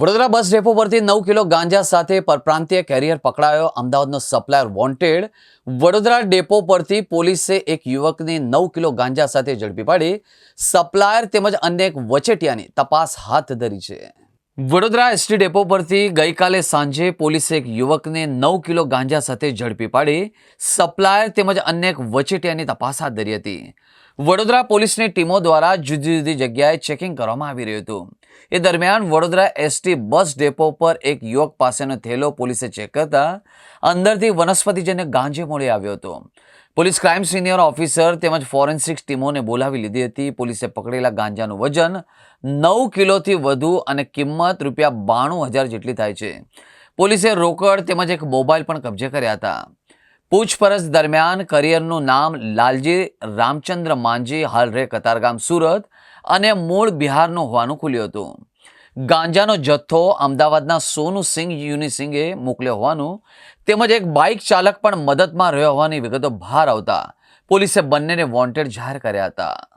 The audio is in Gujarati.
વડોદરા બસ ડેપો પરથી નવ કિલો ગાંજા સાથે પરપ્રાંતીય કેરિયર પકડાયો. અમદાવાદનો સપ્લાયર વોન્ટેડ વડોદરા ડેપો પરથી પોલીસે એક યુવકને નવ કિલો ગાંજા સાથે ઝડપી પાડી. સપ્લાયર તેમજ અન્ય એક વચેટિયાની તપાસ હાથ ધરી છે. વડોદરા એસટી ડેપો પરથી ગઈકાલે સાંજે પોલીસે એક યુવકને નવ કિલો ગાંજા સાથે ઝડપી પાડી સપ્લાયર તેમજ અન્ય એક વચેટિયાની તપાસ હાથ ધરી હતી. વડોદરા પોલીસની ટીમો દ્વારા જુદી જુદી જગ્યાએ ચેકિંગ કરવામાં આવી રહ્યું હતું. એ દરમિયાન વડોદરા એસટી બસ ડેપો પર એક યુવક પાસેનો થેલો પોલીસે ચેક કરતા અંદરથી વનસ્પતિજન્ય ગાંજે મળી આવ્યો હતો. પોલીસ ક્રાઇમ સિનિયર ઓફિસર તેમજ ફોરેન્સિક ટીમોને બોલાવી લીધી હતી. પોલીસે પકડેલા ગાંજાનું વજન નવ કિલોથી વધુ અને કિંમત રૂપિયા બાણું હજાર જેટલી થાય છે. પોલીસે રોકડ તેમજ એક મોબાઈલ પણ કબજે કર્યા હતા. પૂછપરછ દરમિયાન કરિયરનું નામ લાલજી રામચંદ્ર માંજી હાલ રે કતારગામ, સુરત અને મૂળ બિહારનું હોવાનું ખુલ્યું હતું. ગાંજાનો જથ્થો અમદાવાદના સોનુ સિંહ યુનિસિંગે મોકલ્યો હોવાનું. તેમજ એક બાઇક ચાલક પણ મદદમાં રહ્યો હોવાની વિગતો બહાર આવતા પોલીસે બંનેને વોન્ટેડ જાહેર કર્યા હતા.